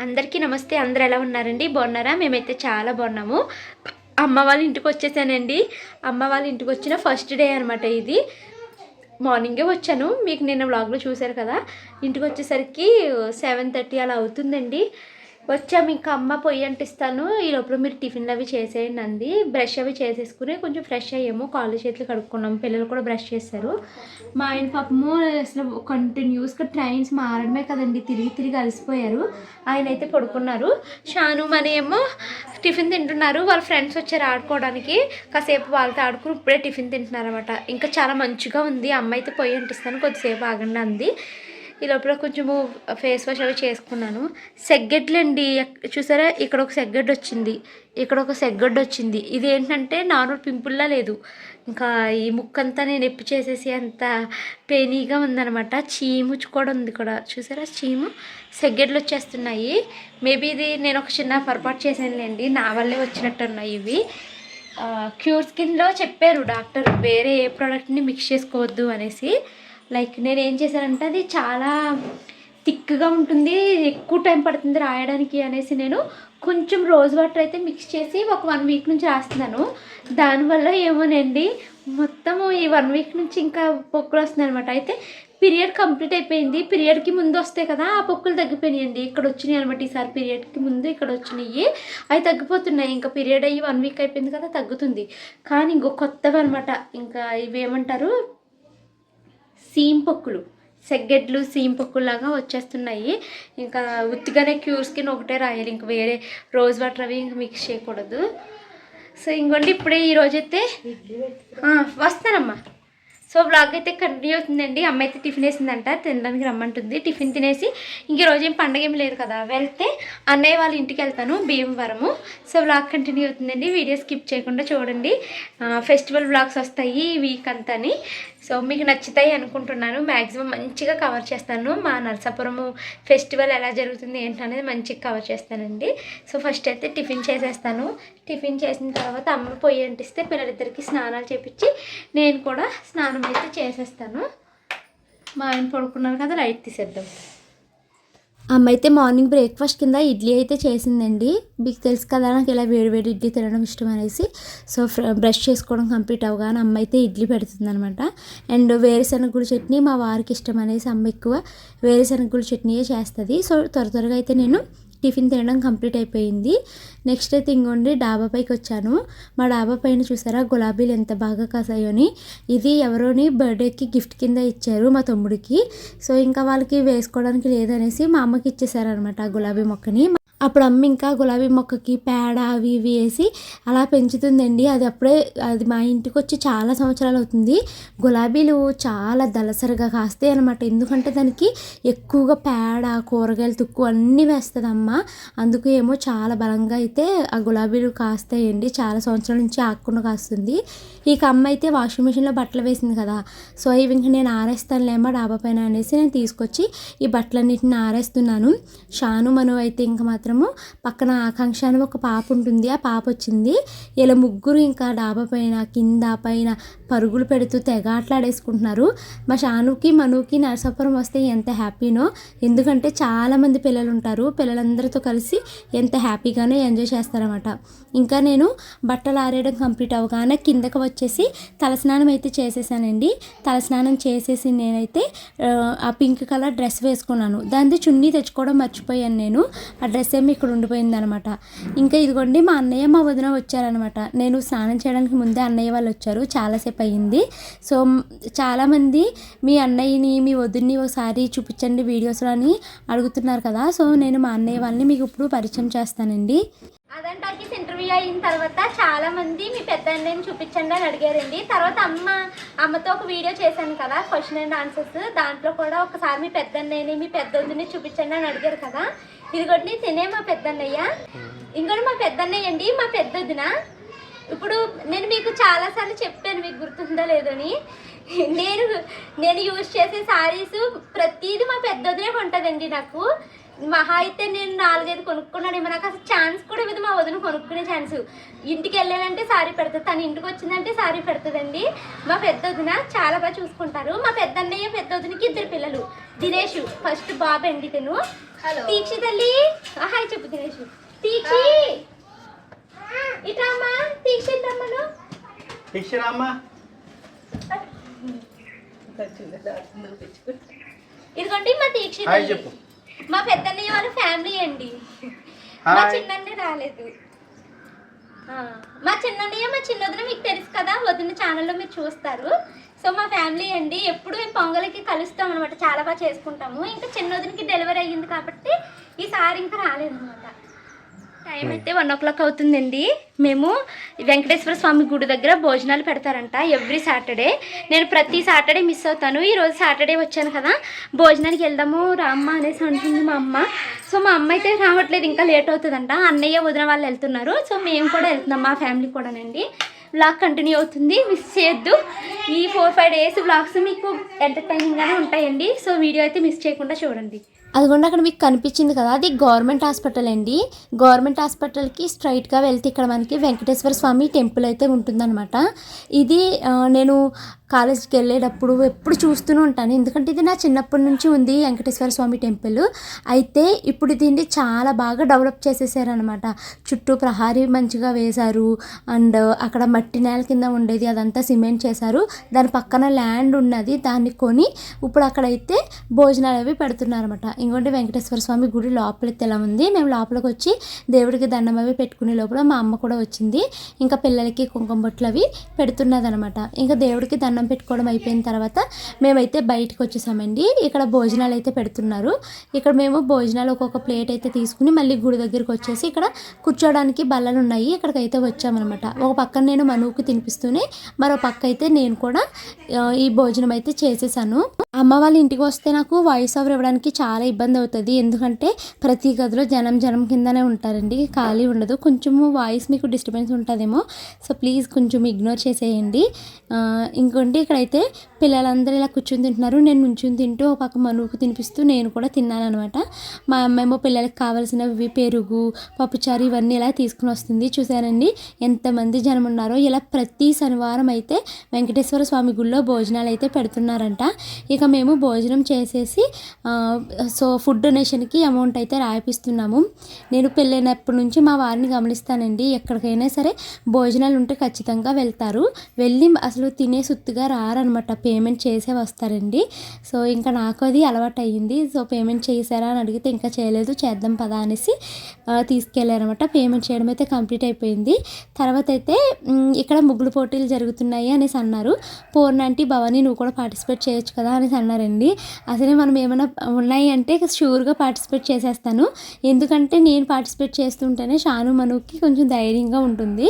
అందరికీ నమస్తే. అందరు ఎలా ఉన్నారండి? బాగున్నారా? మేమైతే చాలా బాగున్నాము. అమ్మ వాళ్ళ ఇంటికి వచ్చేసానండి. అమ్మ వాళ్ళ ఇంటికి వచ్చిన ఫస్ట్ డే అనమాట ఇది. మార్నింగే వచ్చాను. మీకు నిన్న వ్లాగ్లో చూశారు కదా. ఇంటికి వచ్చేసరికి సెవెన్ థర్టీ అలా అవుతుందండి. వచ్చాము ఇంకా అమ్మ పొయ్యి అంటిస్తాను. ఈ లోపల మీరు టిఫిన్లు అవి చేసేయండి. అంది బ్రష్ అవి చేసేసుకుని కొంచెం ఫ్రెష్ అయ్యాము. కాళ్ళు చేతులు కడుక్కున్నాము. పిల్లలు కూడా బ్రష్ చేస్తారు మా ఆయన పాపము అసలు కంటిన్యూస్గా ట్రైన్స్ మారడమే కదండి. తిరిగి తిరిగి అలసిపోయారు. ఆయన అయితే పడుకున్నారు. షాను మనీ ఏమో టిఫిన్ తింటున్నారు. వాళ్ళ ఫ్రెండ్స్ వచ్చారు ఆడుకోవడానికి. కాసేపు వాళ్ళతో ఆడుకుని ఇప్పుడే టిఫిన్ తింటున్నారు అనమాట ఇంకా చాలా మంచిగా ఉంది. అమ్మ అయితే పొయ్యి అంటిస్తాను. కొద్దిసేపు ఆగండి అంది. ఈ లోపల కొంచెము ఫేస్ వాష్ అవి చేసుకున్నాను. సెగ్గడ్లండి చూసారా? ఇక్కడ ఒక సెగ్గడ్డు వచ్చింది. ఇక్కడ ఒక సెగ్గడ్డు వచ్చింది. ఇది ఏంటంటే నార్మల్ పింపుల్లా లేదు. ఇంకా ఈ ముక్కంతా నేను ఎప్పు చేసేసి అంత పేనీగా ఉందనమాట చీము కూడా ఉంది కూడా చూసారా? చీము సెగ్గడ్లు వచ్చేస్తున్నాయి. మేబీ ఇది నేను ఒక చిన్న పొరపాటు చేశానులేండి. నా వల్లే వచ్చినట్టు ఉన్నాయి ఇవి క్యూర్ స్కిన్లో చెప్పారు డాక్టర్. వేరే ఏ ప్రోడక్ట్ని మిక్స్ చేసుకోవద్దు అనేసి. లైక్ నేను ఏం చేశానంటే అది చాలా థిక్గా ఉంటుంది ఎక్కువ టైం పడుతుంది రాయడానికి అనేసి నేను కొంచెం రోజ్ వాటర్ అయితే మిక్స్ చేసి ఒక వన్ వీక్ నుంచి రాస్తున్నాను. దానివల్ల ఏమోనండి మొత్తము ఈ వన్ వీక్ నుంచి ఇంకా పొక్కులు వస్తున్నాయి అనమాట అయితే పీరియడ్ కంప్లీట్ అయిపోయింది పీరియడ్కి ముందు వస్తాయి కదా ఆ పొక్కులు తగ్గిపోయినాయండి. ఇక్కడ వచ్చినాయి అనమాట ఈసారి పీరియడ్కి ముందు ఇక్కడ వచ్చినాయి. అవి తగ్గిపోతున్నాయి ఇంకా పీరియడ్ అయ్యి వన్ వీక్ అయిపోయింది కదా తగ్గుతుంది. కానీ ఇంకో కొత్తవి అనమాట ఇంకా ఇవి సీంపొక్కులు పొక్కులు సెగ్గెడ్లు సీమ్ వచ్చేస్తున్నాయి. ఇంకా ఉత్తిగానే క్యూర్ స్కిన్ ఒకటే రాయాలి ఇంక వేరే రోజ్ వాటర్ అవి ఇంకా మిక్స్ చేయకూడదు. సో ఇంకోండి ఇప్పుడే ఈరోజైతే వస్తానమ్మా సో బ్లాగ్ అయితే కంటిన్యూ అవుతుందండి. అమ్మ అయితే టిఫిన్ వేసిందంట తినడానికి రమ్మంటుంది. టిఫిన్ తినేసి ఇంక రోజు ఏం పండగ ఏం లేదు కదా. వెళ్తే అన్నయ్య వాళ్ళ ఇంటికి వెళ్తాను భీమవరము. సో బ్లాగ్ కంటిన్యూ అవుతుందండి. వీడియో స్కిప్ చేయకుండా చూడండి. ఫెస్టివల్ బ్లాగ్స్ వస్తాయి ఈ వీక్ అంతాని. సో మీకు నచ్చుతాయి అనుకుంటున్నాను. మ్యాక్సిమం మంచిగా కవర్ చేస్తాను. మా నరసాపురము ఫెస్టివల్ ఎలా జరుగుతుంది ఏంటనేది మంచిగా కవర్ చేస్తానండి. సో ఫస్ట్ అయితే టిఫిన్ చేసేస్తాను. టిఫిన్ చేసిన తర్వాత అమ్మ పొయ్యి అంటిస్తే పిల్లలిద్దరికి స్నానాలు చేపించి నేను కూడా స్నానం అయితే చేసేస్తాను. మా ఆయన పడుకున్నారు కదా లైట్ తీసేద్దాం. అమ్మ అయితే మార్నింగ్ బ్రేక్ఫాస్ట్ కింద ఇడ్లీ అయితే చేసిందండి. మీకు తెలుసు కదా నాకు ఇలా వేడి వేడి ఇడ్లీ తినడం ఇష్టం అనేసి. సో బ్రష్ చేసుకోవడం కంప్లీట్ అవగానే అమ్మ అయితే ఇడ్లీ పెడుతుంది అనమాట అండ్ వేరుశనగగుడి చట్నీ మా వారికి ఇష్టం అనేసి అమ్మ ఎక్కువ వేరుశనగగుడి చట్నీయే చేస్తుంది. సో త్వర త్వరగా అయితే నేను టిఫిన్ తినడం కంప్లీట్ అయిపోయింది. నెక్స్ట్ అయితే ఇంకోండి డాబా పైకి వచ్చాను. మా డాబా పైన చూసారా గులాబీలు ఎంత బాగా కాసాయోని. ఇది ఎవరోని బర్త్డేకి గిఫ్ట్ కింద ఇచ్చారు మా తమ్ముడికి. సో ఇంకా వాళ్ళకి వేసుకోవడానికి లేదనేసి మా అమ్మకి ఇచ్చేసారనమాట ఆ గులాబీ మొక్కని. అప్పుడు అమ్మ ఇంకా గులాబీ మొక్కకి పేడ అవి ఇవి వేసి అలా పెంచుతుందండి. అది అప్పుడే అది మా ఇంటికి వచ్చి చాలా సంవత్సరాలు అవుతుంది. గులాబీలు చాలా దళసరిగా కాస్తాయి అనమాట ఎందుకంటే దానికి ఎక్కువగా పేడ కూరగాయలు తుక్కు అన్నీ వేస్తుంది అమ్మ అందుకు ఏమో చాలా బలంగా అయితే ఆ గులాబీలు కాస్తాయండి. చాలా సంవత్సరాల నుంచి ఆకుండా కాస్తుంది. ఇక అమ్మ అయితే వాషింగ్ మిషన్లో బట్టలు వేసింది కదా. సో ఇవి ఇంక నేను ఆరేస్తానులేమో డాబా పైన అనేసి నేను తీసుకొచ్చి ఈ బట్టలన్నిటిని ఆరేస్తున్నాను. షాను మను అయితే ఇంకా మాత్రము పక్కన ఆకాంక్ష అని ఒక పాప ఉంటుంది. ఆ పాప వచ్చింది. ఇలా ముగ్గురు ఇంకా డాబా పైన కింద పైన పరుగులు పెడుతూ తెగ ఆటలాడేసుకుంటున్నారు. మా షానుకి మనుకి నరసాపురం వస్తే ఎంత హ్యాపీనో. ఎందుకంటే చాలామంది పిల్లలు ఉంటారు పిల్లలందరితో కలిసి ఎంత హ్యాపీగానే ఎంజాయ్ చేస్తారన్నమాట. ఇంకా నేను బట్టలు ఆరేయడం కంప్లీట్ అవగానే కిందకి వచ్చేసి తలస్నానం అయితే చేసేసానండి. తలస్నానం చేసేసి నేనైతే ఆ, ఆ పింక్ కలర్ డ్రెస్ వేసుకున్నాను. దాంతో చున్నీ తెచ్చుకోవడం మర్చిపోయాను నేను. ఆ డ్రెస్ ఏమి ఇక్కడ ఉండిపోయింది అనమాట ఇంకా ఇదిగోండి మా అన్నయ్య మా వదిన వచ్చారనమాట. నేను స్నానం చేయడానికి ముందే అన్నయ్య వాళ్ళు వచ్చారు చాలాసేపు అయ్యింది. సో చాలామంది మీ అన్నయ్యని మీ వదిన్ని ఒకసారి చూపించండి వీడియోస్లో అని అడుగుతున్నారు కదా. సో నేను మా అన్నయ్య వాళ్ళని మీకు ఇప్పుడు పరిచయం చేస్తానండి. అదంటాకి ఇంటర్వ్యూ అయిన తర్వాత చాలా మంది మీ పెద్ద అన్నయ్యని చూపించండి అని అడిగారండి. తర్వాత అమ్మ అమ్మతో ఒక వీడియో చేశాను కదా క్వశ్చన్ అండ్ ఆన్సర్స్ దాంట్లో కూడా ఒకసారి మీ పెద్ద అన్నయ్యని మీ పెద్దొద్దుని చూపించండి అని అడిగారు కదా. ఇదిగోండి తినే మా పెద్ద అన్నయ్య. ఇంకోటి మా పెద్ద అన్నయ్య అండి మా పెద్దొద్దున ఇప్పుడు నేను మీకు చాలాసార్లు చెప్పాను మీకు గుర్తుందో లేదని నేను నేను యూజ్ చేసే శారీస్ ప్రతిదీ మా పెద్దదినే ఉంటుందండి నాకు. మహా అయితే నేను నాలుగైదు కొనుక్కున్నాడేమో నాకు అసలు ఛాన్స్ కూడా ఇవ్వదు. మా వదిన కొనుక్కునే ఛాన్స్ ఇంటికి వెళ్ళానంటే సారీ పెడుతుంది తను ఇంటికి వచ్చిందంటే సారీ పెడుతుందండి. మా పెద్ద వదిన చాలా బాగా చూసుకుంటారు. మా పెద్ద అన్నయ్య పెద్ద వదినకి ఇద్దరు పిల్లలు. దినేష్ ఫస్ట్ బాబు అండి తను హలో తీక్షి తల్లి. హాయ్ చెప్పు దినేష్. తీక్షి. ఇటమ్మా తీక్షి ఇటమ్మను ఇదిగోండి మా తీక్షి. చెప్పు. మా పెద్దన్నయ్య వాళ్ళ ఫ్యామిలీ అండి. మా హాయ్. చిన్నన్నయ్య రాలేదు. మా చిన్నన్నయ్య మా చిన్నదిన మీకు తెలుసు కదా వదిన ఛానల్లో మీరు చూస్తారు. సో మా ఫ్యామిలీ అండి ఎప్పుడు మేము పొంగలికి కలుస్తాం అనమాట చాలా బాగా చేసుకుంటాము. ఇంకా చిన్నదినికి డెలివరీ అయ్యింది కాబట్టి ఈసారి ఇంకా రాలేదన్నమాట. టైం అయితే వన్ ఓ క్లాక్ అవుతుందండి. మేము వెంకటేశ్వర స్వామి గుడి దగ్గర భోజనాలు పెడతారంట ఎవ్రీ సాటర్డే. నేను ప్రతి సాటర్డే మిస్ అవుతాను. ఈరోజు సాటర్డే వచ్చాను కదా. భోజనానికి వెళ్దాము రామ్మ అనేసి అంటుంది మా అమ్మ. సో మా అమ్మ అయితే రావట్లేదు ఇంకా లేట్ అవుతుందంట. అన్నయ్య వదిన వాళ్ళు వెళ్తున్నారు. సో మేము కూడా వెళ్తున్నాం మా ఫ్యామిలీ కూడానండి. బ్లాగ్ కంటిన్యూ అవుతుంది. మిస్ చేయొద్దు. ఈ ఫోర్ ఫైవ్ డేస్ బ్లాగ్స్ మీకు ఎంటర్టైనింగ్గానే ఉంటాయండి. సో వీడియో అయితే మిస్ చేయకుండా చూడండి. అదిగోండి అక్కడ మీకు కనిపించింది కదా అది గవర్నమెంట్ హాస్పిటల్ అండి. గవర్నమెంట్ హాస్పిటల్కి స్ట్రైట్గా వెళ్తే ఇక్కడ మనకి వెంకటేశ్వర స్వామి టెంపుల్ అయితే ఉంటుందన్నమాట. ఇది నేను కాలేజీకి వెళ్ళేటప్పుడు ఎప్పుడు చూస్తూనే ఉంటాను. ఎందుకంటే ఇది నా చిన్నప్పటి నుంచి ఉంది వెంకటేశ్వర స్వామి టెంపుల్. అయితే ఇప్పుడు దీన్ని చాలా బాగా డెవలప్ చేసేసారనమాట చుట్టూ ప్రహారీ మంచిగా వేశారు. అండ్ అక్కడ మట్టి నేల కింద ఉండేది అదంతా సిమెంట్ చేశారు. దాని పక్కన ల్యాండ్ ఉన్నది దాన్ని కొని ఇప్పుడు అక్కడైతే భోజనాలు అవి పెడుతున్నారన్నమాట. ఇంకోటి వెంకటేశ్వర స్వామి గుడి లోపలికి ఎలా ఉంది? మేము లోపలికి వచ్చి దేవుడికి దండం అవి పెట్టుకునే లోపల మా అమ్మ కూడా వచ్చింది. ఇంకా పిల్లలకి కుంకుమ బొట్లు అవి పెడుతున్నది అనమాట ఇంకా దేవుడికి దండం పెట్టుకోవడం అయిపోయిన తర్వాత మేమైతే బయటకు వచ్చేసామండి. ఇక్కడ భోజనాలు అయితే పెడుతున్నారు. ఇక్కడ మేము భోజనాలు ఒక్కొక్క ప్లేట్ అయితే తీసుకుని మళ్ళీ గుడి దగ్గరికి వచ్చేసి ఇక్కడ కూర్చోడానికి బల్లలు ఉన్నాయి. ఇక్కడికైతే వచ్చామన్నమాట. ఒక పక్కన నేను మనువుకి తినిపిస్తూనే మరో పక్క అయితే నేను కూడా ఈ భోజనం అయితే చేసేసాను. అమ్మ వాళ్ళ ఇంటికి వస్తే నాకు వాయిస్ ఓవర్ ఇవ్వడానికి చాలా ఇబ్బంది అవుతుంది. ఎందుకంటే ప్రతి గదిలో జనం జనం కిందనే ఉంటారండి. ఖాళీ ఉండదు. కొంచెము వాయిస్ మీకు డిస్టర్బెన్స్ ఉంటుందేమో. సో ప్లీజ్ కొంచెం ఇగ్నోర్ చేసేయండి. ఇంకో చూడండి ఇక్కడైతే పిల్లలందరూ ఇలా కూర్చొని తింటున్నారు. నేను నుంచుని తింటూ ఒక పక్క మనువుకు తినిపిస్తూ నేను కూడా తిన్నాను అనమాట మా అమ్మేమో పిల్లలకి కావాల్సినవి పెరుగు పప్పుచారు ఇవన్నీ ఇలా తీసుకుని వస్తుంది. చూసానండి ఎంతమంది జనం ఉన్నారో. ఇలా ప్రతి శనివారం అయితే వెంకటేశ్వర స్వామి గుళ్ళో భోజనాలు అయితే పెడుతున్నారంట. ఇక మేము భోజనం చేసేసి సో ఫుడ్ డొనేషన్కి అమౌంట్ అయితే రాయిపిస్తున్నాము. నేను పెళ్ళైనప్పటి నుంచి మా వారిని గమనిస్తానండి. ఎక్కడికైనా సరే భోజనాలు ఉంటే ఖచ్చితంగా వెళ్తారు. వెళ్ళి అసలు తినే సుత్తుగా రారనమాట. పేమెంట్ చేసే వస్తారండి. సో ఇంకా నాకు అది అలవాటు అయ్యింది సో పేమెంట్ చేశారా అని అడిగితే ఇంకా చేయలేదు. చేద్దాం పదా అనేసి తీసుకెళ్ళారనమాట. పేమెంట్ చేయడం అయితే కంప్లీట్ అయిపోయింది. తర్వాత అయితే ఇక్కడ ముగ్గులు పోటీలు జరుగుతున్నాయి అనేసి అన్నారు. పూర్ణాంటి భవానీ నువ్వు కూడా పార్టిసిపేట్ చేయొచ్చు కదా అనేసి అన్నారండి. అసలే మనం ఏమైనా ఉన్నాయి అంటే షూర్గా పార్టిసిపేట్ చేసేస్తాను. ఎందుకంటే నేను పార్టిసిపేట్ చేస్తుంటేనే షాను మనుకి కొంచెం ధైర్యంగా ఉంటుంది.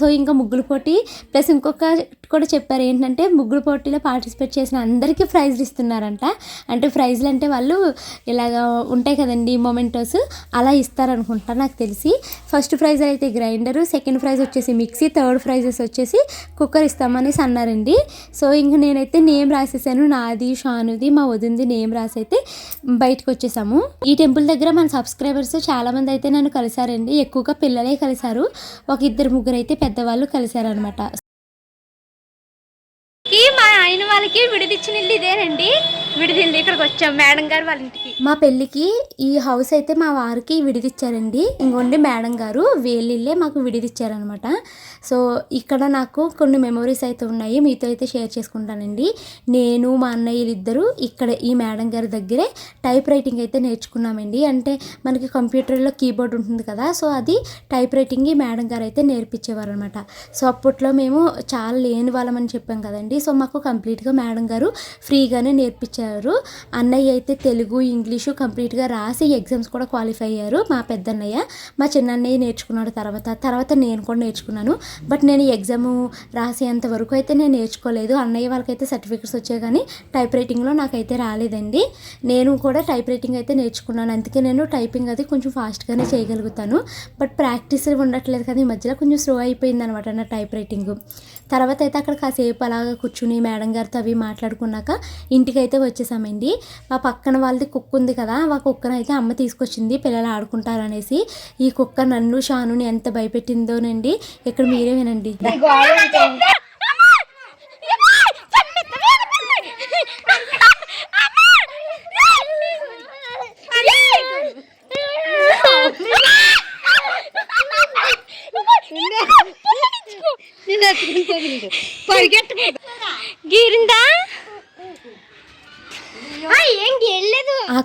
సో ఇంకా ముగ్గులు పోటీ. ప్లస్ ఇంకొక కూడా చెప్పారు ఏంటంటే ముగ్గురు పోటీలో పార్టిసిపేట్ చేసిన అందరికీ ప్రైజ్లు ఇస్తున్నారంట. అంటే ప్రైజ్లు అంటే వాళ్ళు ఇలాగ ఉంటాయి కదండి మొమెంటోస్ అలా ఇస్తారనుకుంటా నాకు తెలిసి. ఫస్ట్ ప్రైజ్ అయితే గ్రైండరు సెకండ్ ప్రైజ్ వచ్చేసి మిక్సీ థర్డ్ ప్రైజెస్ వచ్చేసి కుక్కర్ ఇస్తామనేసి అన్నారండి. సో ఇంక నేనైతే నేమ్ రాసేసాను నాది షానుది మా వదింది నేమ్ రాసి అయితే బయటకు వచ్చేసాము ఈ టెంపుల్ దగ్గర మన సబ్స్క్రైబర్స్ చాలామంది అయితే నన్ను కలిశారండి ఎక్కువగా పిల్లలే కలిశారు ఒక ఇద్దరు ముగ్గురు అయితే పెద్దవాళ్ళు కలిశారనమాట మా వాళ్ళకి విడిదిచ్చిన ఇల్లు ఇదేనండి? విడిదింది. ఇక్కడికి వచ్చాం మేడం గారు వాళ్ళ ఇంటికి. మా పెళ్ళికి ఈ హౌస్ అయితే మా వారికి విడిదిచ్చారండి. ఇంకోండి మేడం గారు వేలిల్లే మాకు విడిదిచ్చారనమాట సో ఇక్కడ నాకు కొన్ని మెమొరీస్ అయితే ఉన్నాయి. మీతో అయితే షేర్ చేసుకుంటానండి. నేను మా అన్నయ్యలు ఇద్దరు ఇక్కడ ఈ మేడం గారి దగ్గరే టైప్ రైటింగ్ అయితే నేర్చుకున్నామండి. అంటే మనకి కంప్యూటర్లో కీబోర్డ్ ఉంటుంది కదా సో అది టైప్ రైటింగ్ ఈ మేడం గారు అయితే నేర్పించేవారు అనమాట సో అప్పట్లో మేము చాలా లేని వాళ్ళమని చెప్పాం కదండి. సో మాకు కంప్లీట్గా మేడం గారు ఫ్రీగానే నేర్పించారు. అన్నయ్య అయితే తెలుగు ఇంగ్లీషు కంప్లీట్గా రాసి ఎగ్జామ్స్ కూడా క్వాలిఫై అయ్యారు. మా పెద్దన్నయ్య మా చిన్నన్నయ్య నేర్చుకున్నాడు తర్వాత. తర్వాత నేను కూడా నేర్చుకున్నాను. బట్ నేను ఎగ్జామ్ రాసేంత వరకు అయితే నేను నేర్చుకోలేదు. అన్నయ్య వాళ్ళకైతే సర్టిఫికెట్స్ వచ్చాయి కానీ టైప్ రైటింగ్లో నాకైతే రాలేదండి. నేను కూడా టైప్ రైటింగ్ అయితే నేర్చుకున్నాను. అందుకే నేను టైపింగ్ అది కొంచెం ఫాస్ట్గానే చేయగలుగుతాను. బట్ ప్రాక్టీస్ ఉండట్లేదు కదా ఈ మధ్యలో కొంచెం స్లో అయిపోయింది అనమాట నా టైప్ రైటింగ్. తర్వాత అయితే అక్కడ కాసేపు అలాగా కూర్చుని మేడం గారితో అవి మాట్లాడుకున్నాక ఇంటికైతే వచ్చేసామండి. మా పక్కన వాళ్ళది కుక్క ఉంది కదా ఆ కుక్కను అయితే అమ్మ తీసుకొచ్చింది పిల్లలు ఆడుకుంటారనేసి. ఈ కుక్క నన్ను షానుని ఎంత భయపెట్టిందోనండి ఇక్కడ మీరే వినండి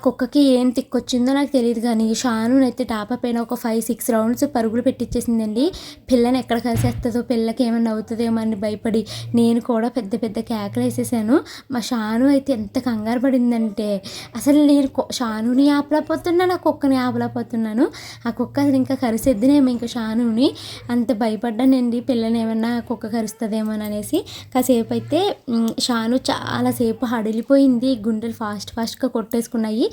కుక్కకి ఏం తిక్కొచ్చిందో నాకు తెలియదు కానీ షాను అయితే డాబా పైన ఒక ఫైవ్ సిక్స్ రౌండ్స్ పరుగులు పెట్టించేసిందండి పిల్లని ఎక్కడ కలిసేస్తుందో పిల్లకి ఏమైనా అవుతుందేమో అని భయపడి నేను కూడా పెద్ద పెద్ద కేకలు వేసేసాను. మా షాను అయితే ఎంత కంగారు పడిందంటే అసలు నేను షానుని ఆపలేకపోతున్నాను ఆ కుక్కని ఆపలేకపోతున్నాను. ఆ కుక్క అసలు ఇంకా కరిసేద్దినేమో ఇంకా షానుని. అంత భయపడ్డానండి పిల్లని ఏమన్నా కుక్క కరుస్తుందేమో అనేసి. కాసేపు అయితే షాను చాలాసేపు హడిలిపోయింది గుండెలు ఫాస్ట్ ఫాస్ట్గా కొట్టేసుకున్నాయి.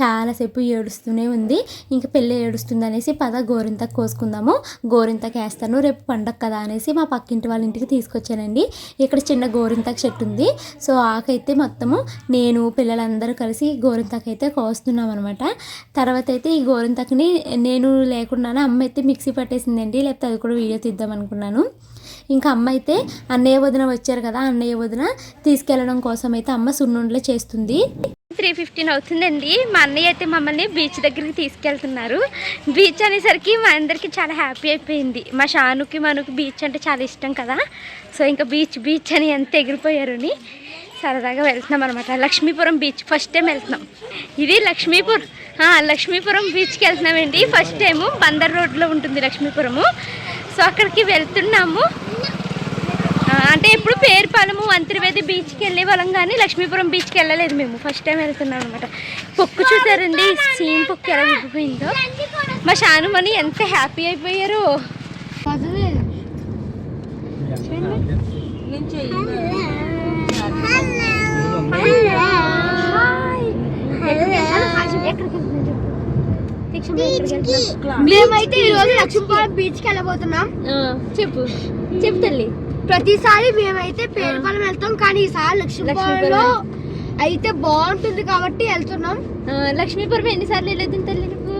చాలాసేపు ఏడుస్తూనే ఉంది. ఇంకా పెళ్ళి ఏడుస్తుంది అనేసి పద గోరింతకు కోసుకుందాము. గోరింతకు వేస్తాను రేపు పండగ కదా అనేసి మా పక్కింటి వాళ్ళ ఇంటికి తీసుకొచ్చానండి. ఇక్కడ చిన్న గోరింతకు చెట్టు ఉంది. సో ఆకైతే మొత్తము నేను పిల్లలందరూ కలిసి గోరింతకు అయితే కోస్తున్నాం అనమాట తర్వాత అయితే ఈ గోరింతకుని నేను లేకుండానే అమ్మ అయితే మిక్సీ పట్టేసిందండి. లేకపోతే అది కూడా వీడియో తీద్దాం అనుకున్నాను ఇంకా అమ్మ అయితే అన్నయ్య వదిన వచ్చారు కదా అన్నయ్య వదిన తీసుకెళ్ళడం కోసం అయితే అమ్మ సున్నుండలు చేస్తుంది. త్రీ ఫిఫ్టీన్ అవుతుందండి. మా అన్నయ్య అయితే మమ్మల్ని బీచ్ దగ్గరికి తీసుకెళ్తున్నారు. బీచ్ అనేసరికి మా అందరికి చాలా హ్యాపీ అయిపోయింది. మా షానుకి మనకు బీచ్ అంటే చాలా ఇష్టం కదా. సో ఇంకా బీచ్ బీచ్ అని ఎంత ఎగిరిపోయారు అని సరదాగా వెళ్తున్నాం అనమాట లక్ష్మీపురం బీచ్ ఫస్ట్ టైం వెళ్తున్నాం. ఇది లక్ష్మీపురం లక్ష్మీపురం బీచ్కి వెళ్తున్నామండి. ఫస్ట్ టైము బందర్ రోడ్లో ఉంటుంది లక్ష్మీపురము. సో అక్కడికి వెళ్తున్నాము. అంటే ఇప్పుడు పేరుపాలెము అంతర్వేది బీచ్కి వెళ్ళే వాళ్ళం కానీ లక్ష్మీపురం బీచ్కి వెళ్ళలేదు మేము. ఫస్ట్ టైం వెళ్తున్నాం అనమాట పొక్కు చూసారండి సీన్ పొక్కు ఎలా విడిపోయిందో మా షానుమని ఎంత హ్యాపీ అయిపోయారు. మేమైతే ఈ రోజు లక్ష్మీపురం బీచ్కి వెళ్ళబోతున్నాం. చెప్పు. చెప్పు తల్లి. ప్రతిసారి మేమైతే పేరుపాలెం వెళ్తాం కానీ ఈసారి లక్ష్మీపురంలో అయితే బాగుంటుంది కాబట్టి వెళ్తున్నాం. లక్ష్మీపురం ఎన్నిసార్లు వెళ్ళదు తల్లి నువ్వు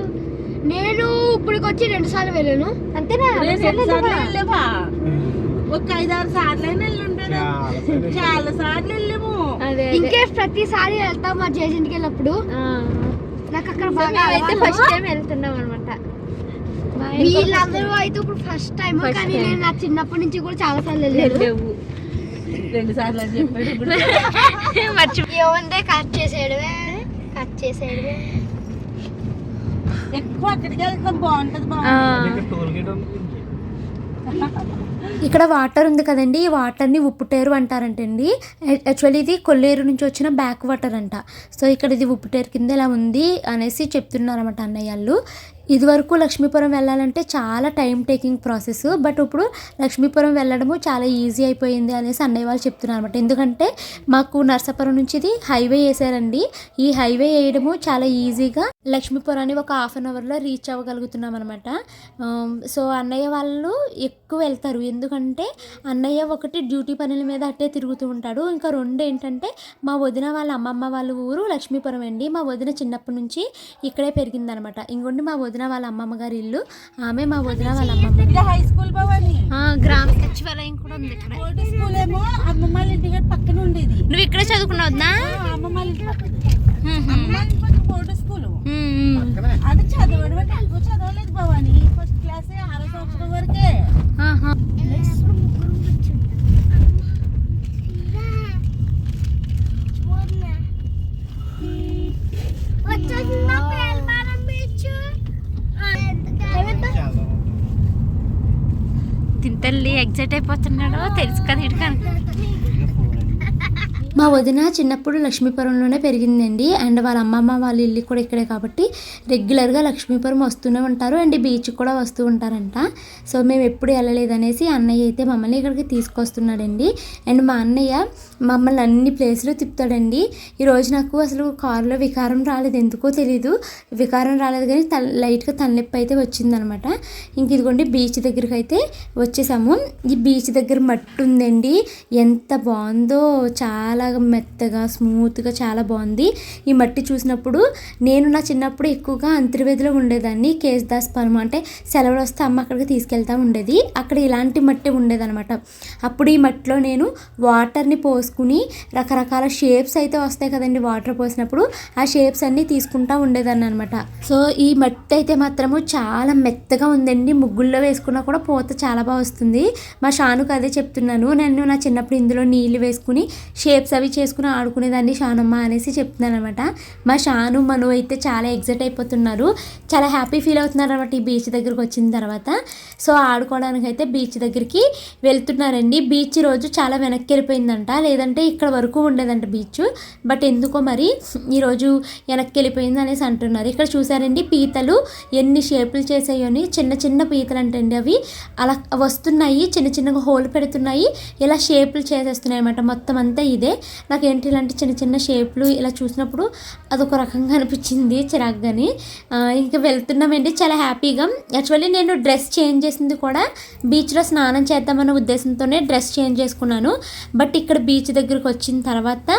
నేను ఇప్పటికి వచ్చి రెండు సార్లు వెళ్ళాను. అంతేనా? ఒక ఐదారు సార్లు అయినా వెళ్ళుంటాను చాలా సార్లు వెళ్ళాము. ఇంకే ప్రతిసారి వెళ్తాం మా జేజెంట్కి వెళ్ళినప్పుడు. ఆ. నాకు అక్కడ బాగా అలవాటు. ఫస్ట్ టైం వెళ్తున్నాం అనమాట వీళ్ళందరూ అయితే ఇప్పుడు ఫస్ట్ టైం కానీ. నేను నా చిన్నప్పటి నుంచి కూడా చాలా సార్లు వెళ్ళాను. రెండు సార్లు అని చెప్పాడు. మర్చి ఏముందే? కట్ చేసేయడమే. కట్ చేసేయడమే. ఎక్కువ అక్కడికి వెళ్తాం బాగుంటది. బాగుంటది టోల్ గేట్ ఇక్కడ వాటర్ ఉంది కదండి ఈ వాటర్ని ఉప్పుటేరు అంటారంటండి. యాక్చువల్లీ ఇది కొల్లేరు నుంచి వచ్చిన బ్యాక్ వాటర్ అంట. సో ఇక్కడ ఇది ఉప్పుటేరు కింద ఇలా ఉంది అనేసి చెప్తున్నారన్నమాట అన్నయ్య వాళ్ళు. ఇదివరకు లక్ష్మీపురం వెళ్ళాలంటే చాలా టైం టేకింగ్ ప్రాసెస్ బట్ ఇప్పుడు లక్ష్మీపురం వెళ్ళడము చాలా ఈజీ అయిపోయింది అనేసి అన్నయ్య వాళ్ళు చెప్తున్నారు అనమాట ఎందుకంటే మాకు నర్సాపురం నుంచి ఇది హైవే వేసారండి. ఈ హైవే వేయడము చాలా ఈజీగా లక్ష్మీపురాన్ని ఒక హాఫ్ అన్ అవర్లో రీచ్ అవ్వగలుగుతున్నాం అనమాట సో అన్నయ్య వాళ్ళు ఎక్కువ వెళ్తారు. ఎందుకంటే అన్నయ్య ఒకటి డ్యూటీ పనుల మీద అట్టే తిరుగుతూ ఉంటాడు. ఇంకా రెండు ఏంటంటే మా వదిన వాళ్ళ అమ్మమ్మ వాళ్ళ ఊరు లక్ష్మీపురం అండి. మా వదిన చిన్నప్పటి నుంచి ఇక్కడే పెరిగిందనమాట ఇంకొండి మా వదిన వాళ్ళ అమ్మమ్మ గారి ఇల్లు. ఆమె మా వదిన వాళ్ళ అమ్మమ్మ. హై స్కూల్ భవాని ఆ, గ్రామ సచివాలయం కూడా ఉంది ఇక్కడ. బోర్డు స్కూల్ ఏమో అమ్మమ్మ వాళ్ళ ఇంటి పక్కన ఉండేది. నువ్వు ఇక్కడే చదువుకున్నావు వదినా? ఆ, అమ్మమ్మ ఇంటి పక్కన. Board school. అది చదవడం అంటే చదవలేదు భవాని ఫస్ట్ క్లాస్ ఆరో సంవత్సరం వరకే. తింతల్లి ఎగ్జైట్ అయిపోతున్నాడు తెలుసు కదా మా వదిన చిన్నప్పుడు లక్ష్మీపురంలోనే పెరిగిందండి. అండ్ వాళ్ళ అమ్మమ్మ వాళ్ళ ఇల్లు కూడా ఇక్కడే కాబట్టి రెగ్యులర్గా లక్ష్మీపురం వస్తూనే ఉంటారు. అండ్ బీచ్ కూడా వస్తూ ఉంటారంట. సో మేము ఎప్పుడు వెళ్ళలేదనేసి అన్నయ్య అయితే మమ్మల్ని ఇక్కడికి తీసుకొస్తున్నాడండి. అండ్ మా అన్నయ్య మమ్మల్ని అన్ని ప్లేసులు తిప్పుతాడండి. ఈరోజు నాకు అసలు కారులో వికారం రాలేదు. ఎందుకో తెలీదు. వికారం రాలేదు కానీ తల లైట్గా తలనొప్పి అయితే వచ్చిందనమాట. ఇంక ఇదిగోండి బీచ్ దగ్గరికి అయితే వచ్చేసాము. ఈ బీచ్ దగ్గర మట్టి ఉందండి ఎంత బాగుందో. చాలా మెత్తగా స్మూత్గా చాలా బాగుంది. ఈ మట్టి చూసినప్పుడు నేను నా చిన్నప్పుడు ఎక్కువగా అంతర్వేదిలో ఉండేదాన్ని. కేశదాస్ దాస్ పరమ అంటే సెలవులు వస్తే అమ్మ అక్కడికి తీసుకెళ్తా ఉండేది. అక్కడ ఇలాంటి మట్టి ఉండేదన్నమాట అప్పుడు ఈ మట్టిలో నేను వాటర్ని చేసుకుని రకరకాల షేప్స్ అయితే వస్తాయి కదండి వాటర్ పోసినప్పుడు. ఆ షేప్స్ అన్నీ తీసుకుంటా ఉండేదాన్ని అనమాట సో ఈ మట్టి అయితే మాత్రము చాలా మెత్తగా ఉందండి. ముగ్గుల్లో వేసుకున్నా కూడా పూత చాలా బాగా వస్తుంది. మా షానుకు అదే చెప్తున్నాను. నేను నా చిన్నప్పుడు ఇందులో నీళ్ళు వేసుకుని షేప్స్ అవి చేసుకుని ఆడుకునేదాన్ని షానమ్మ అనేసి చెప్తున్నాను అనమాట మా షాను మను అయితే చాలా ఎగ్జైట్ అయిపోతున్నారు. చాలా హ్యాపీ ఫీల్ అవుతున్నారు అనమాట ఈ బీచ్ దగ్గరకు వచ్చిన తర్వాత. సో ఆడుకోవడానికి అయితే బీచ్ దగ్గరికి వెళ్తున్నారండి. బీచ్ రోజు చాలా వెనక్కి వెళ్ళిపోయిందంట. లేదంటే ఇక్కడ వరకు ఉండేదంట బీచ్. బట్ ఎందుకో మరి ఈరోజు వెనక్కి వెళ్ళిపోయింది అనేసి అంటున్నారు. ఇక్కడ చూసారండి పీతలు ఎన్ని షేపులు చేసాయని చిన్న చిన్న పీతలు అంటండి అవి. అలా వస్తున్నాయి చిన్న చిన్నగా హోల్ పెడుతున్నాయి. ఇలా షేపులు చేసేస్తున్నాయి అనమాట మొత్తం అంతా ఇదే. నాకు ఏంటి ఇలాంటి చిన్న చిన్న షేపులు ఇలా చూసినప్పుడు అదొక రకంగా అనిపించింది చిరాగ్గాని. ఇంకా వెళ్తున్నామండి. చాలా హ్యాపీగా. యాక్చువల్లీ నేను డ్రెస్ చేంజ్ చేసింది కూడా బీచ్లో స్నానం చేద్దామన్న ఉద్దేశంతోనే డ్రెస్ చేంజ్ చేసుకున్నాను. బట్ ఇక్కడ బీచ్ దగ్గరకు వచ్చిన తర్వాత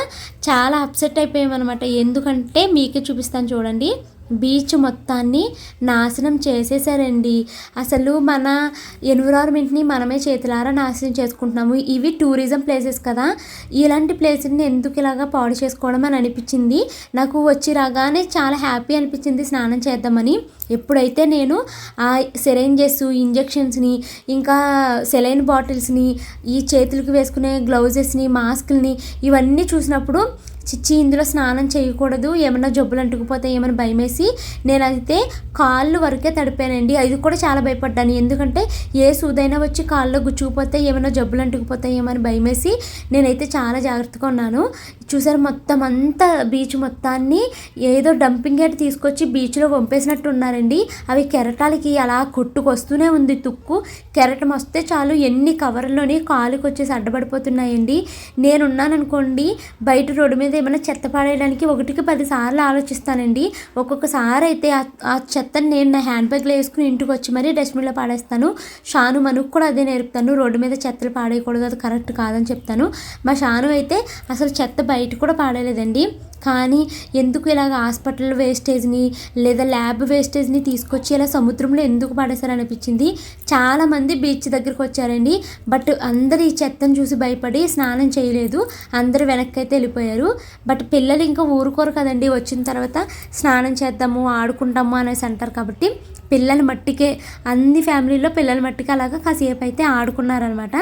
చాలా అప్సెట్ అయిపోయామన్నమాట. ఎందుకంటే మీకే చూపిస్తాను చూడండి. బీచ్ మొత్తాన్ని నాశనం చేసేసారండి. అసలు మన ఎన్విరాన్మెంట్ని మనమే చేతులారా నాశనం చేసుకుంటున్నాము. ఇవి టూరిజం ప్లేసెస్ కదా. ఇలాంటి ప్లేసెస్ని ఎందుకు ఇలాగా పాడు చేసుకోవడం అని అనిపించింది. నాకు వచ్చి రాగానే చాలా హ్యాపీ అనిపించింది స్నానం చేద్దామని. ఎప్పుడైతే నేను ఆ సెరైంజెస్ ఇంజెక్షన్స్ని ఇంకా సెలైన్ బాటిల్స్ని ఈ చేతులకు వేసుకునే గ్లౌజెస్ని మాస్క్ని ఇవన్నీ చూసినప్పుడు చిచ్చి ఇందులో స్నానం చేయకూడదు ఏమన్నా జబ్బులు అంటుకుపోతాయి ఏమైనా భయమేసి నేనైతే కాళ్ళు వరకే తడిపానండి. అది కూడా చాలా భయపడ్డాను. ఎందుకంటే ఏ సూదైనా వచ్చి కాళ్ళలో గుచ్చుకుపోతే ఏమైనా జబ్బులు అంటుకుపోతాయి ఏమని భయమేసి నేనైతే చాలా జాగ్రత్తగా ఉన్నాను. చూసారు? మొత్తం అంతా బీచ్ మొత్తాన్ని ఏదో డంపింగ్ యార్డ్ తీసుకొచ్చి బీచ్లో పంపేసినట్టు ఉన్నారండి అవి కెరటాలకి అలా కొట్టుకొస్తూనే ఉంది తుక్కు. కెరటం వస్తే చాలు ఎన్ని కవర్లోని కాలుకి వచ్చేసి అడ్డపడిపోతున్నాయండి. నేనున్నాననుకోండి బయట రోడ్డు మీద ఏమైనా చెత్త పాడేయడానికి ఒకటికి పది సార్లు ఆలోచిస్తానండి. ఒక్కొక్కసారి అయితే ఆ- ఆ చెత్తని నేను నా హ్యాండ్ బ్యాగ్లో వేసుకుని ఇంటికి వచ్చి మరీ డస్ట్బిన్లో పాడేస్తాను. షాను మనకు కూడా అదే నేర్పుతాను. రోడ్డు మీద చెత్తలు పాడేయకూడదు అది కరెక్ట్ కాదని చెప్తాను. మా షాను అయితే అసలు చెత్త బయట కూడా పాడలేదండి. కానీ ఎందుకు ఇలాగ హాస్పిటల్ వేస్టేజ్ని లేదా ల్యాబ్ వేస్టేజ్ని తీసుకొచ్చి ఇలా సముద్రంలో ఎందుకు పడేశారనిపించింది? చాలామంది బీచ్ దగ్గరికి వచ్చారండి. బట్ అందరు ఈ చెత్తను చూసి భయపడి స్నానం చేయలేదు. అందరు వెనక్కి అయితే వెళ్ళిపోయారు. బట్ పిల్లలు ఇంకా ఊరుకోరు కదండి. వచ్చిన తర్వాత స్నానం చేద్దాము ఆడుకుంటాము అనేసి అంటారు కాబట్టి పిల్లల మట్టికే అన్ని ఫ్యామిలీలో పిల్లల మట్టికి అలాగా కాసేపు అయితే ఆడుకున్నారనమాట.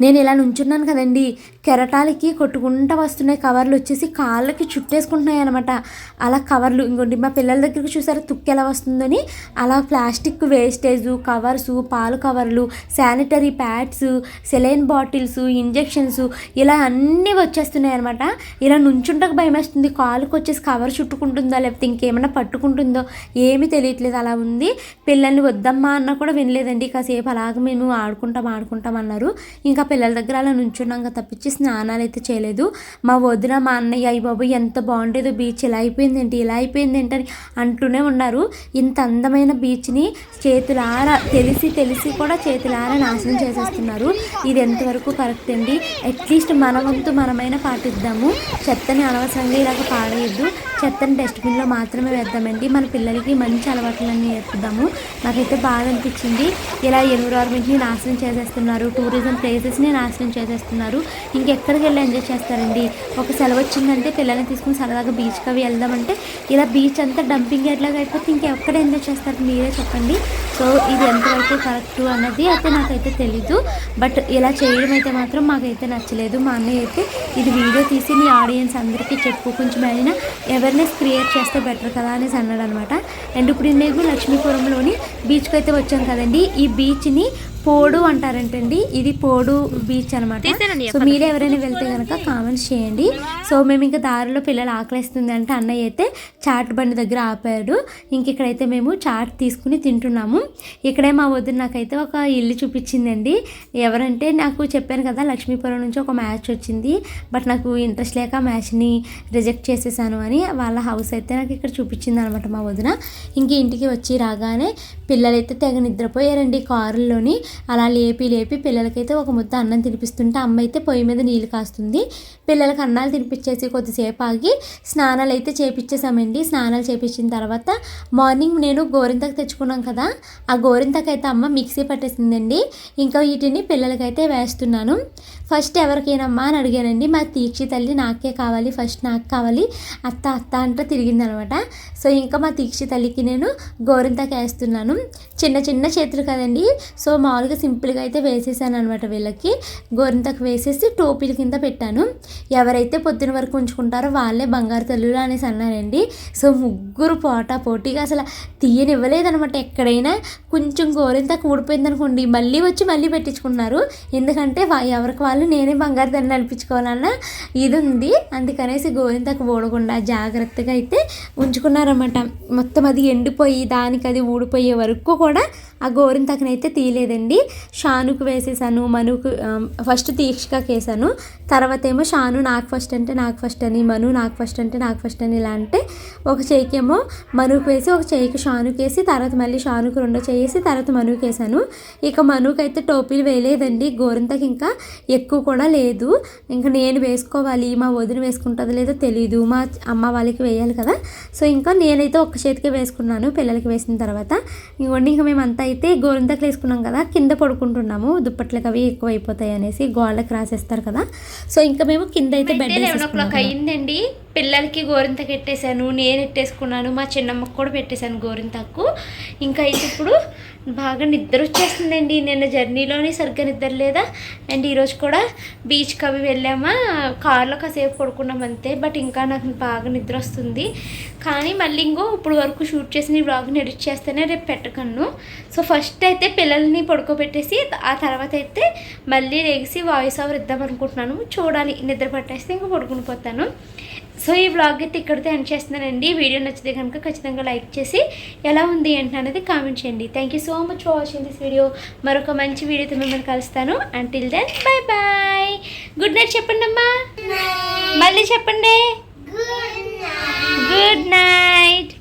నేను ఇలా నుంచున్నాను కదండి. కెరటాలకి కొట్టుకుంటా వస్తున్నాయి కవర్లు వచ్చేసి కాళ్ళకి చుట్టేసుకుంటున్నాయి అనమాట అలా కవర్లు ఇంకోటి మా పిల్లల దగ్గరికి చూసారా తుక్కు ఎలా వస్తుందని? అలా ప్లాస్టిక్ వేస్టేజ్ కవర్స్ పాలు కవర్లు sanitary pads saline bottles injections ఇలా అన్నీ వచ్చేస్తున్నాయి అనమాట ఇలా నుంచుంటకు భయం వేస్తుంది కాలుకి వచ్చేసి కవర్ చుట్టుకుంటుందో లేకపోతే ఇంకేమైనా పట్టుకుంటుందో ఏమీ తెలియట్లేదు. అలా ఉంది. పిల్లల్ని వద్దమ్మా అన్నా కూడా వినలేదండి. కాసేపు అలాగ మేము ఆడుకుంటాం ఆడుకుంటాం అన్నారు. ఇంకా పిల్లల దగ్గర అలా నుంచున్నాక తప్పించి స్నానాలు అయితే చేయలేదు. మా వదిన మా అన్నయ్య అయ్యి బాబు ఎంత బాగుండేదో బీచ్ ఇలా అయిపోయింది ఏంటి ఇలా అయిపోయింది ఏంటి అని అంటూనే ఉన్నారు. ఇంత అందమైన బీచ్ని చేతులారా తెలిసి తెలిసి కూడా చేతులారా నాశనం చేసేస్తున్నారు. ఇది ఎంతవరకు కరెక్ట్ అండి? అట్లీస్ట్ మన వంతు మనమైనా పాటిద్దాము. చెత్తని అనవసరంగా ఇలాగ పాడేయద్దు. చెత్తని డస్ట్బిన్లో మాత్రమే వేద్దామండి. మన పిల్లలకి మంచి అలవాట్లన్నీ నేర్పుదాము. నాకైతే బాగా అనిపించింది. ఇలా ఎన్విరాన్మెంట్ని నాశనం చేసేస్తున్నారు. టూరిజం ప్లేసెస్ని నాశనం చేసేస్తున్నారు. ఇంకెక్కడికి వెళ్ళి ఎంజాయ్ చేస్తారండి? ఒక సెలవు వచ్చిందంటే పిల్లల్ని తీసుకుని సరదాగా బీచ్కి అవి వెళ్దామంటే ఇలా బీచ్ అంతా డంపింగ్ ఎట్లాగా అయిపోతే ఇంకెక్కడ ఎంజాయ్ చేస్తారు మీరే చెప్పండి. సో ఇది ఎంతవరకు కరెక్ట్ అన్నది అయితే నాకైతే తెలీదు. బట్ ఇలా చేయడం అయితే మాత్రం మాకైతే నచ్చలేదు. మా అన్నయ్య అయితే ఇది వీడియో తీసి మీ ఆడియన్స్ అందరికీ చెప్పు. కొంచెం అయినా అవేర్నెస్ క్రియేట్ చేస్తే బెటర్ కదా అనేసి అన్నాడు అనమాట అండ్ ఇప్పుడు నేను లక్ష్మీపురంలోని బీచ్కి అయితే వచ్చాం కదండి. ఈ బీచ్ని పోడు అంటారంటండి. ఇది పోడు బీచ్ అనమాట. సో మీరు ఎవరైనా వెళ్తే కనుక కామెంట్స్ చేయండి. సో మేము ఇంకా దారిలో పిల్లలు ఆకలిస్తుంది అంటే అన్నయ్య అయితే చాట్ బండి దగ్గర ఆపాడు. ఇంక ఇక్కడైతే మేము చాట్ తీసుకుని తింటున్నాము. ఇక్కడే మా వదిన నాకైతే ఒక ఇల్లు చూపించిందండి. ఎవరంటే నాకు చెప్పాను కదా లక్ష్మీపురం నుంచి ఒక మ్యాచ్ వచ్చింది. బట్ నాకు ఇంట్రెస్ట్ లేక మ్యాచ్ని రిజెక్ట్ చేసేసాను అని వాళ్ళ హౌస్ అయితే నాకు ఇక్కడ చూపించింది అనమాట మా వదిన. ఇంక ఇంటికి వచ్చి రాగానే పిల్లలైతే తెగ నిద్రపోయారండి కారుల్లోని. అలా లేపి లేపి పిల్లలకైతే ఒక ముద్ద అన్నం తినిపిస్తుంటే అమ్మ అయితే పొయ్యి మీద నీళ్ళు కాస్తుంది. పిల్లలకి అన్నాలు తినిపించేసి కొద్దిసేపు ఆగి స్నానాలు అయితే చేపించేసామండి స్నానాలు చేపించిన తర్వాత మార్నింగ్ నేను గోరింతకు తెచ్చుకున్నాం కదా ఆ గోరింతకు అయితే అమ్మ మిక్సీ పట్టేసిందండి. ఇంకా వీటిని పిల్లలకైతే వేస్తున్నాను. ఫస్ట్ ఎవరికైనమ్మా అని అడిగానండి. మా తీక్షి తల్లి నాకే కావాలి ఫస్ట్ నాకు కావాలి అత్త అత్త అంటూ తిరిగిందనమాట. సో ఇంకా మా తీక్షి తల్లికి నేను గోరింతకు వేస్తున్నాను. చిన్న చిన్న చేతులు కదండి. సో మామూలుగా సింపుల్గా అయితే వేసేసాను అనమాట వీళ్ళకి. గోరింతకు వేసేసి టోపీల కింద పెట్టాను. ఎవరైతే పొద్దున వరకు ఉంచుకుంటారో వాళ్ళే బంగారు తల్లులు అనేసి అన్నారండి. సో ముగ్గురు పోటా పోటీగా అసలు తీయనివ్వలేదనమాట ఎక్కడైనా. కొంచెం గోరింతకు ఊడిపోయింది అనుకోండి మళ్ళీ వచ్చి మళ్ళీ పెట్టించుకున్నారు. ఎందుకంటే ఎవరికి వాళ్ళు నేనే బంగారు తల్లి నడిపించుకోవాలన్న ఇది ఉంది అందుకనేసి గోరింతకు ఊడకుండా జాగ్రత్తగా అయితే ఉంచుకున్నారన్నమాట. మొత్తం అది ఎండిపోయి దానికి అది ఊడిపోయే వరకు కూడా ఆ గోరింతకనైతే తీయలేదండి. షానుకు వేసేసాను మనుకు ఫస్ట్ తీక్షకకి వేసాను తర్వాత ఏమో షాను నాకు ఫస్ట్ అంటే నాకు ఫస్ట్ అని మను నాకు ఫస్ట్ అంటే నాకు ఫస్ట్ అని ఇలా అంటే ఒక చేయికేమో మనుకు వేసి ఒక చేయికి షానుకి వేసి తర్వాత మళ్ళీ షానుకు రెండో చేసి తర్వాత మనుకు వేసాను ఇక మనుకు అయితే టోపీలు వేయలేదండి. గోరింతకి ఇంకా ఎక్కువ కూడా లేదు. ఇంకా నేను వేసుకోవాలి మా వదిన వేసుకుంటుందో లేదో తెలియదు మా అమ్మ వాళ్ళకి వేయాలి కదా. సో ఇంకా నేనైతే ఒక్క చేతికే వేసుకున్నాను పిల్లలకి వేసిన తర్వాత. ఇంకొండి ఇంకా మేమంతా అయితే గోరింతకు వేసుకున్నాం కదా కింద పడుకుంటున్నాము దుప్పట్లకి అవి ఎక్కువ అయిపోతాయి అనేసి గోళ్ళకి రాసేస్తారు కదా. సో ఇంకా మేము కింద అయితే బెడ్ లెవెన్ ఓ క్లాక్ అయ్యిందండి పిల్లలకి గోరింతకు పెట్టేశాను నేను ఎట్టేసుకున్నాను మా చిన్నమ్మకు కూడా పెట్టేశాను గోరింతకు. ఇంకా అయితే ఇప్పుడు బాగా నిద్ర వచ్చేస్తుందండి. నిన్న జర్నీలోనే సరిగ్గా నిద్ర లేదా? అండ్ ఈరోజు కూడా బీచ్కి అవి వెళ్ళామా? కార్లో కాసేపు పడుకున్నాం అంతే. బట్ ఇంకా నాకు బాగా నిద్ర వస్తుంది. కానీ మళ్ళీ ఇంకో ఇప్పుడు వరకు షూట్ చేసిన ఈ బ్లాగ్ని ఎడిట్ చేస్తేనే రేపు పెట్టకను సో ఫస్ట్ అయితే పిల్లల్ని పడుకోబెట్టేసి ఆ తర్వాత అయితే మళ్ళీ లేచి వాయిస్ ఓవర్ ఇద్దాం అనుకుంటున్నాను. చూడాలి నిద్ర పట్టేస్తే ఇంకా పడుకుని పోతాను. సో ఈ బ్లాగ్ అయితే ఇక్కడితో ఎండ్ చేస్తున్నానండి. వీడియో నచ్చితే కనుక ఖచ్చితంగా లైక్ చేసి ఎలా ఉంది ఏంటి అనేది కామెంట్ చేయండి. Thank you so much for watching this video మరొక మంచి వీడియోతో మిమ్మల్ని కలుస్తాను. Until then bye bye good night చెప్పండి అమ్మా. మళ్ళీ చెప్పండి. Good night